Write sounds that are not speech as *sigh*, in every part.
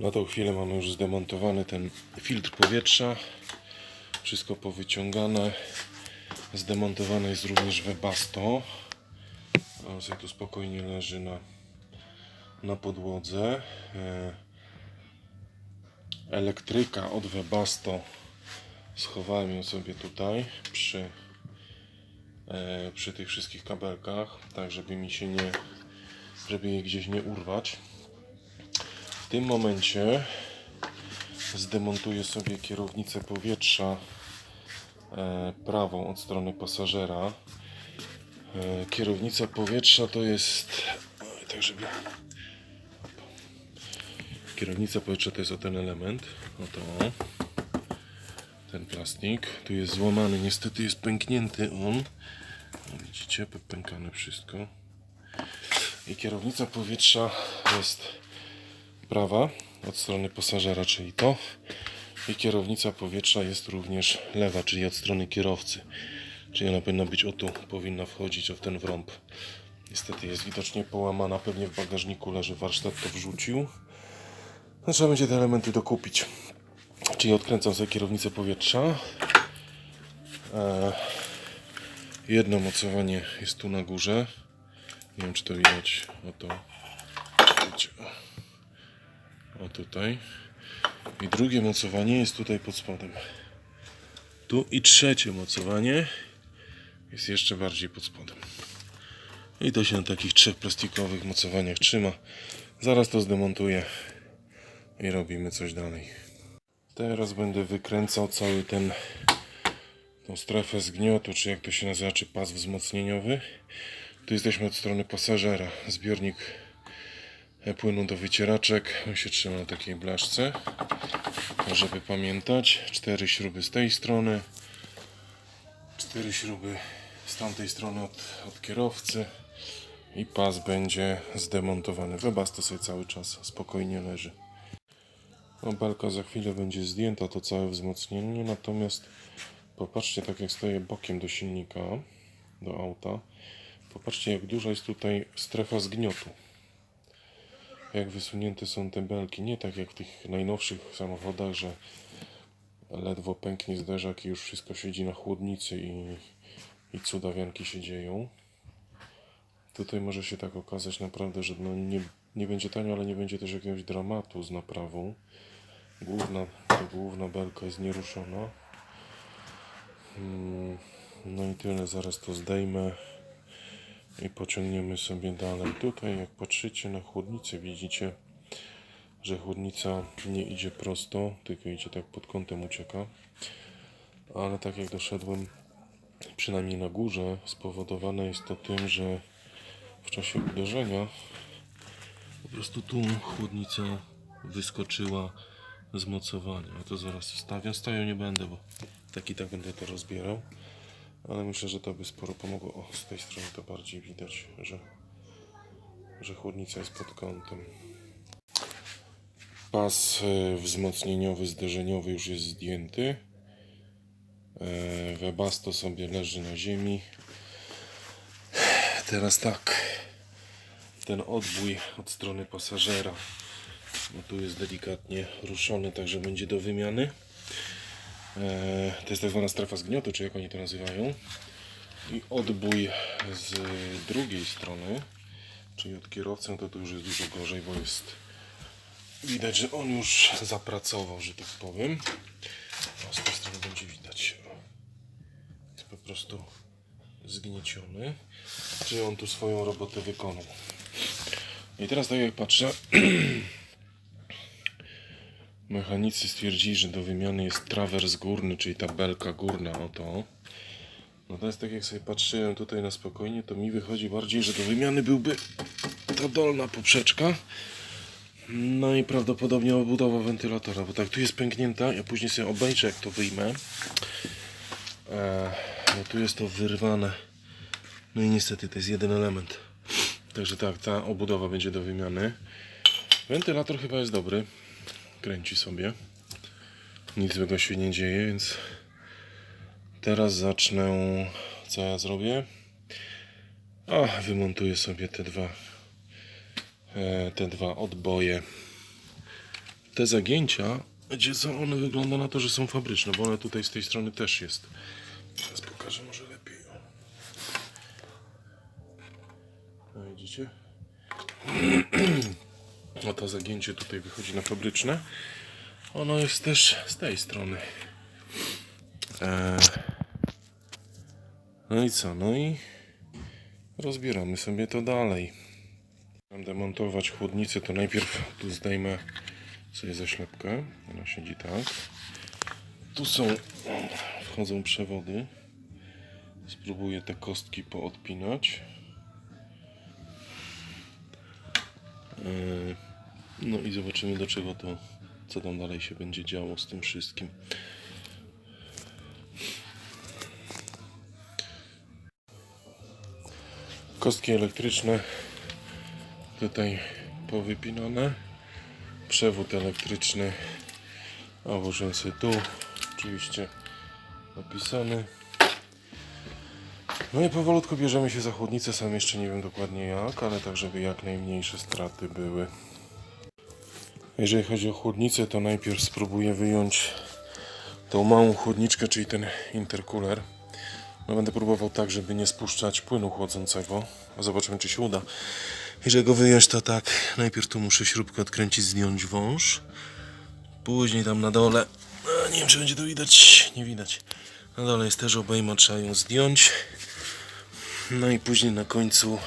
Na tą chwilę mamy już zdemontowany ten filtr powietrza. Wszystko powyciągane. Zdemontowane jest również Webasto. On sobie tu spokojnie leży na, na podłodze. E, Elektryka od Webasto. Schowałem ją sobie tutaj przy, e, przy tych wszystkich kabelkach, tak żeby mi się nie, żeby jej gdzieś nie urwać. Tym momencie zdemontuję sobie kierownicę powietrza e, prawą od strony pasażera. E, kierownica powietrza to jest tak żeby kierownica powietrza to jest o ten element. O. ten plastik. Tu jest złamany niestety jest pęknięty on. Widzicie? Pękane wszystko. I kierownica powietrza jest prawa od strony pasażera, czyli to. I kierownica powietrza jest również lewa, czyli od strony kierowcy. Czyli ona powinna być o tu, powinna wchodzić o w ten wrąb. Niestety jest widocznie połamana, pewnie w bagażniku leży, warsztat to wrzucił. No, trzeba będzie te elementy dokupić. Czyli odkręcam sobie kierownicę powietrza. E, jedno mocowanie jest tu na górze. Nie wiem czy to widać. Oto. Widzicie. Tutaj. I drugie mocowanie jest tutaj pod spodem. Tu i trzecie mocowanie jest jeszcze bardziej pod spodem. I to się na takich trzech plastikowych mocowaniach trzyma. Zaraz to zdemontuję i robimy coś dalej. Teraz będę wykręcał cały ten tą strefę zgniotu, czy jak to się nazywa, czy pas wzmocnieniowy. Tu jesteśmy od strony pasażera. Zbiornik płynu do wycieraczek. On się trzyma na takiej blaszce. Żeby pamiętać. Cztery śruby z tej strony. Cztery śruby z tamtej strony od, od kierowcy. I pas będzie zdemontowany. Webasto sobie cały czas spokojnie leży. No, belka za chwilę będzie zdjęta, to całe wzmocnienie. Natomiast popatrzcie, tak jak stoję bokiem do silnika, do auta. Popatrzcie, jak duża jest tutaj strefa zgniotu jak wysunięte są te belki. Nie tak jak w tych najnowszych samochodach, że ledwo pęknie zderzak i już wszystko siedzi na chłodnicy i, i cudawianki się dzieją. Tutaj może się tak okazać naprawdę, że no nie, nie będzie tanio, ale nie będzie też jakiegoś dramatu z naprawą. Główna, ta główna belka jest nieruszona. Mm, No i tyle, zaraz to zdejmę i pociągniemy sobie dalej. Tutaj jak patrzycie na chłodnicę widzicie, że chłodnica nie idzie prosto, tylko idzie tak pod kątem ucieka. Ale tak jak doszedłem, przynajmniej na górze, spowodowane jest to tym, że w czasie uderzenia po prostu tu chłodnica wyskoczyła z mocowania. To zaraz wstawiam. Stawiał nie będę, bo tak i tak będę to rozbierał. Ale myślę, że to by sporo pomogło. O, z tej strony to bardziej widać, że, że chłodnica jest pod kątem. Pas e, wzmocnieniowy, zderzeniowy już jest zdjęty. E, Webasto sobie leży na ziemi. Teraz tak. Ten odbój od strony pasażera. No tu jest delikatnie ruszony, także będzie do wymiany. E, To jest tak zwana strefa zgniotu, czy jak oni to nazywają. I odbój z drugiej strony, czyli od kierowcy, no to tu już jest dużo gorzej, bo jest widać, że on już zapracował, że tak powiem. O, z tej strony będzie widać. Jest po prostu zgnieciony. Czyli on tu swoją robotę wykonał. I teraz tak jak patrzę, *clears throat* Mechanicy stwierdzili, że do wymiany jest trawers górny, czyli ta belka górna, oto. Natomiast tak jak sobie patrzyłem tutaj na spokojnie, to mi wychodzi bardziej, że do wymiany byłby ta dolna poprzeczka. No i prawdopodobnie obudowa wentylatora, bo tak tu jest pęknięta, ja później sobie obejrzę jak to wyjmę. Eee, no tu jest to wyrwane. No i niestety to jest jeden element. Także tak, ta obudowa będzie do wymiany. Wentylator chyba jest dobry kręci sobie. Nic złego się nie dzieje, więc teraz zacznę. Co ja zrobię? A, wymontuję sobie te dwa e, te dwa odboje te zagięcia, gdzie są one, wygląda na to, że są fabryczne, bo one tutaj z tej strony też jest. Teraz pokażę może lepiej. No widzicie? *clears throat* No to zagięcie tutaj wychodzi na fabryczne. Ono jest też z tej strony. Eee. No i co? No i rozbieramy sobie to dalej. Będę montować chłodnicę, to najpierw tu zdejmę sobie zaślepkę. Ona siedzi tak. Tu są, wchodzą przewody. Spróbuję te kostki poodpinać. No i zobaczymy do czego to, co tam dalej się będzie działo z tym wszystkim. Kostki elektryczne tutaj powypinane. Przewód elektryczny obłożący tu, oczywiście opisany. No i powolutku bierzemy się za chłodnicę, sam jeszcze nie wiem dokładnie jak, ale tak żeby jak najmniejsze straty były. Jeżeli chodzi o chłodnicę, to najpierw spróbuję wyjąć tą małą chłodniczkę, czyli ten intercooler. No będę próbował tak, żeby nie spuszczać płynu chłodzącego. Zobaczymy, czy się uda. Jeżeli go wyjąć, to tak. Najpierw tu muszę śrubkę odkręcić, zdjąć wąż. Później tam na dole. Nie wiem, czy będzie to widać. Nie widać. Na dole jest też obejma, trzeba ją zdjąć. No i później na końcu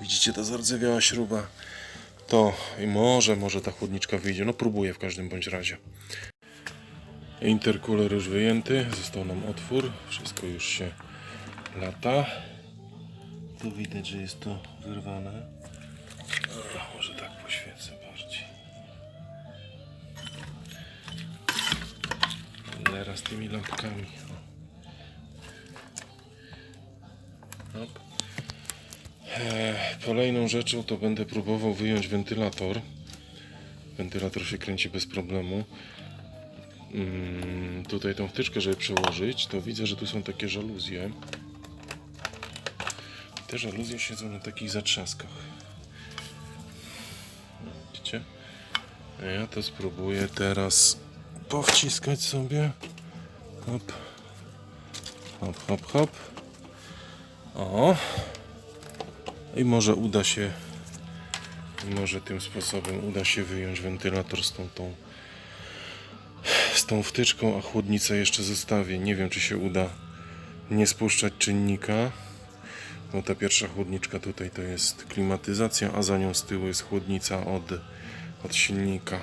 widzicie ta zardzewiała śruba. To i może, może ta chłodniczka wyjdzie. No próbuję w każdym bądź razie. Intercooler już wyjęty, został nam otwór, wszystko już się lata. Tu widać, że jest to wyrwane. O, może tak poświecę bardziej. Teraz tymi lampkami. Kolejną rzeczą to będę próbował wyjąć wentylator. Wentylator się kręci bez problemu. Mm, tutaj tą wtyczkę, żeby przełożyć, to widzę, że tu są takie żaluzje. Te żaluzje siedzą na takich zatrzaskach. Widzicie? Ja to spróbuję teraz powciskać sobie. Hop. Hop, hop, hop. O. I może uda się, może tym sposobem uda się wyjąć wentylator z tą, tą z tą wtyczką, a chłodnicę jeszcze zostawię. Nie wiem, czy się uda nie spuszczać czynnika. Bo ta pierwsza chłodniczka tutaj to jest klimatyzacja, a za nią z tyłu jest chłodnica od, od silnika.